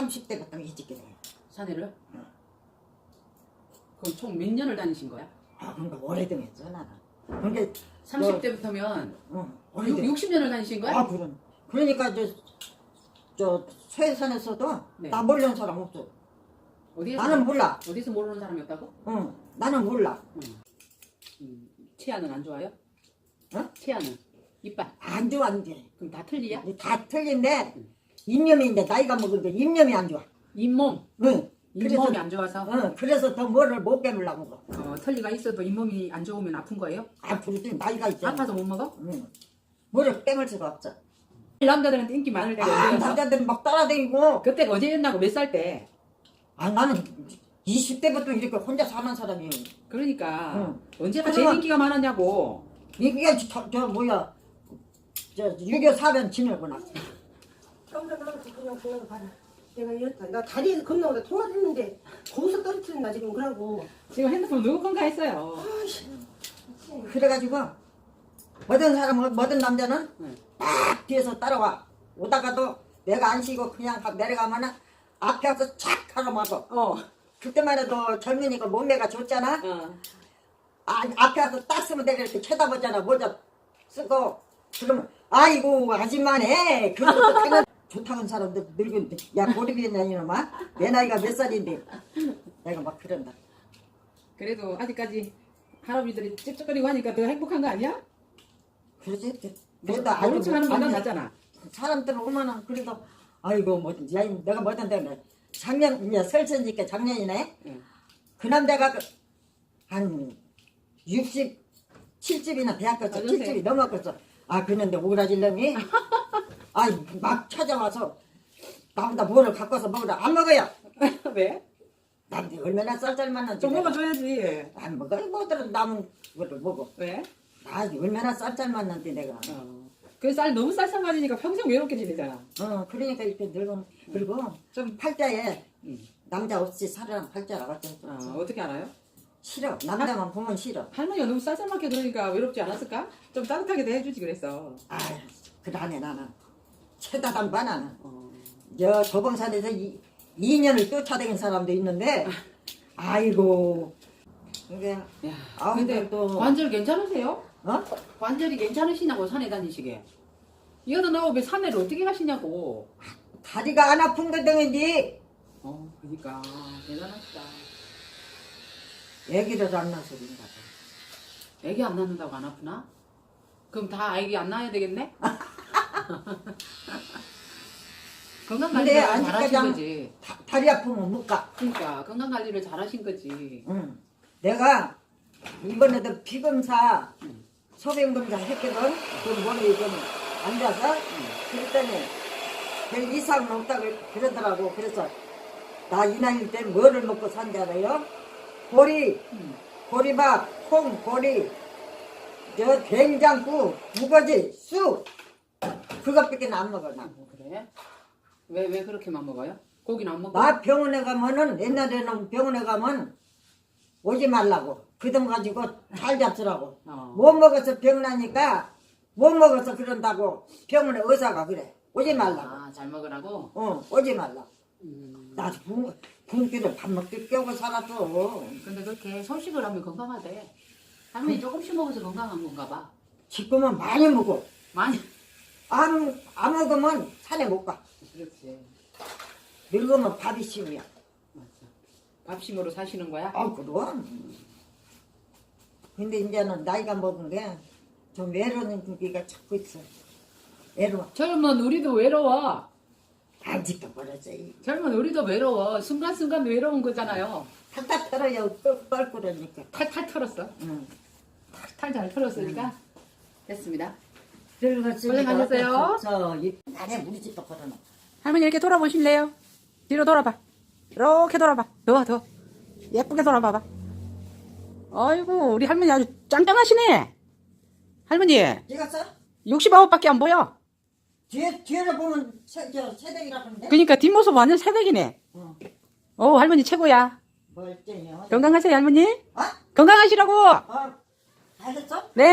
30대부터 일찍 돼. 사내를? 응. 그럼 총 몇 년을 다니신 거야? 아, 그러니까 했어, 나는. 그러니까, 30대부터면 응, 오래된. 60년을 다니신 거야? 아, 그럼. 그러니까, 저, 저, 소해산에서도 네. 나 모르는 사람 없어. 어디에서 나는 몰라. 어디서 모르는 사람이었다고? 응, 나는 몰라. 음, 치아는 안 좋아요? 어? 치아는 이빨 안 좋아, 안 돼. 그럼 다 틀리야? 다 틀린데, 입념인데, 나이가 먹으니까 입념이 안 좋아. 잇몸 응. 잇몸이 그래서, 안 좋아서 응, 그래서 더 뭐를 못 깨물라고. 그러. 어, 털리가 있어도 잇몸이 안 좋으면 아픈 거예요? 앞으로도 나이가 있잖아. 아파서 못 먹어? 응. 뭐를 깨물 수가 없어. 남자들한테 인기 많을 때가 아, 언제였어? 남자들은 막 따라다니고, 그때가 언제였나고 몇 살 때? 아, 나는 20대부터 이렇게 혼자 사는 사람이에요. 그러니까 응. 언제가 그러면- 제일 인기가 많았냐고 이게 저, 저 뭐야, 저6.25 사변 지내고 그냥 봐라. 내가 이랬다. 나 다리에서 건너오다 통화했는데 거기서 떨어뜨린다 지금 그러고. 지금 핸드폰 누구 건가 했어요 그래가지고, 모든 사람은, 모든 남자는 응. 딱 뒤에서 따라와. 오다가도 내가 안 쉬고 그냥 가- 내려가면은 앞에 와서 착 하고 막어. 어, 그때만 해도 젊으니까 몸매가 좋잖아. 어. 아, 앞에 와서 딱 쓰면 내가 이렇게 쳐다보잖아. 모자 쓰고. 그러면, 아이고, 아줌마네. 그러고 좋다는 사람들 늙은데. 야, 고립이냐, 이놈아? 내 나이가 몇 살인데. 내가 막 그런다. 그래도 아직까지 할아버지들이 찝쩍거리고 하니까 더 행복한 거 아니야? 그러지? 그래도 아주 모른 척 하는 것보다 아니, 낫잖아 사람들 오면은 그래도, 아이고, 뭐, 야, 내가 뭐든 되네. 작년, 이제 설천지께 작년이네. 응. 그 남자가 그- 한 67집이나 대학교에서 어떠세요? 7집이 넘었겠어. 아, 그런데 오라질 놈이, 아, 막 찾아와서, 나보다 뭐를 갖고서 먹으라. 안 먹어요. 왜? 남들 얼마나 쌀쌀 만한지. 좀 먹어줘야지 안 먹어. 뭐들은 남은 거를 먹어. 왜? 나 얼마나 쌀쌀 만한데 내가. 어. 그쌀 너무 쌀쌀 맞으니까 평생 외롭게 지내잖아 어, 그러니까 이렇게 늙은, 그리고 좀 팔자에 음. 남자 없이 팔자라고 했 어, 어떻게 알아요? 싫어. 남자만 보면 싫어. 할머니가 너무 쌀쌀맞게 그러니까 외롭지 않았을까? 좀 따뜻하게 대해주지 그랬어 아, 그다네 나는. 최다단 봐 나는. 어. 저 도봉산에서 이, 2년을 쫓아다닌 사람도 있는데 아이고 이게 야, 아, 근데 근데 또- 관절 괜찮으세요? 어? 관절이 괜찮으시냐고 산에 다니시게 이거는 나고 왜 산에를 어떻게 가시냐고 다리가 안 아픈 거 등인지 어 그니까 대단하시다 애기를 안 낳아서 그런가 봐. 애기 안 낳는다고 안 아프나? 그럼 다 애기 안 낳아야 되겠네? 건강 근데 관리를 아직까지 잘하신 안- 거지 다, 다리 아프면 못 가. 그러니까 건강 관리를 잘하신 거지 응. 내가 이번에도 피검사 소변검사 했거든. 그 몸이 좀 앉아서 그랬더니 별 이상은 없다고 그러더라고. 그래서 나 이 나이 때 뭐를 먹고 산지 알아요? 보리, 음. 보리밥, 콩, 보리, 저 된장국, 무거지, 쑥 그것밖에 안 먹어 나. 뭐 그래? 왜 왜 그렇게만 먹어요? 고기는 안 먹어? 나 병원에 가면은 옛날에는 병원에 가면 오지 말라고 그 돈 가지고 잘 잡수라고 어. 못 먹어서 병 나니까 못 먹어서 그런다고 병원에 의사가 그래 오지 말라고 아 잘 먹으라고? 어 오지 말라 고 음. 나 굶, 굶기를 밥 먹기 깨고 살았어 근데 그렇게 소식을 하면 건강하대 할머니 조금씩 먹어서 건강한 건가 봐 지금은 많이 먹어 많이 안, 안 먹으면 산에 못 가. 그렇지. 늙으면 밥이 쉬우야. 맞아. 밥심으로 사시는 거야? 아 그럼 근데 이제는 나이가 먹은 게 좀 외로운 기가 자꾸 있어 외로워. 젊은 우리도 외로워. 아직도 버렸어 이 젊은 우리도 외로워. 순간순간 외로운 거잖아요. 탈탈 털어요. 뻘 그러니까. 탈탈 털었어? 응. 탈잘 털었으니까? 됐습니다 늙었으니까 고생하셨어요. 저이 안에 우리 집도 걸어놔 할머니 이렇게 돌아보실래요? 뒤로 돌아봐 이렇게 돌아봐 더더 예쁘게 돌아봐봐 아이고 우리 할머니 아주 짱짱하시네 할머니 찍었어? 69밖에 안 보여 뒤에 뒤에를 보면 세, 저 새댁이라 그러는데 그러니까 뒷모습 완전 새댁이네 응. 어 할머니 최고야 멀쩡해요 건강하세요 할머니 어? 건강하시라고 어? 다 했어? 네